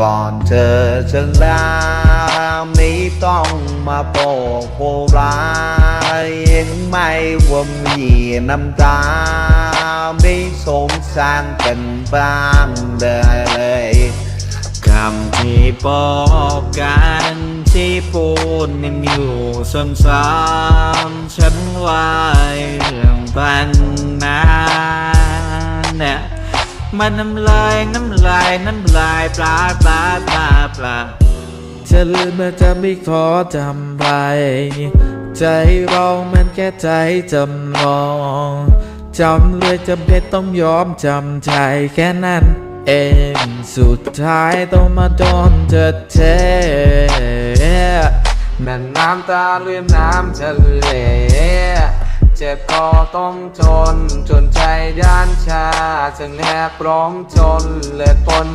ก่อนเธอจะลาไม่ต้องมาบอกโบราณยังไม่ว่ามีน้ำตา ไม่สงสารกันบ้างเลยคำที่บอกกันที่พูดยังอยู่ซ้ำๆฉันว่าเรื่องปัญ มันน้ำลายน้ำลายน้ำลายปลาปลาปลาปลาจะลืมมันจะไม่ขอจำไปใจเรามันแค่ใจจำลองจำเลยจำเป็นต้องยอมจำใจแค่นั้นเองสุดท้ายต้องมาโดนเธอเทนั่น้ำตาเลื่อนน้ำทะเลเจ็บก็ต้องทนจนใจน จะแนบร้องจนเลือดปน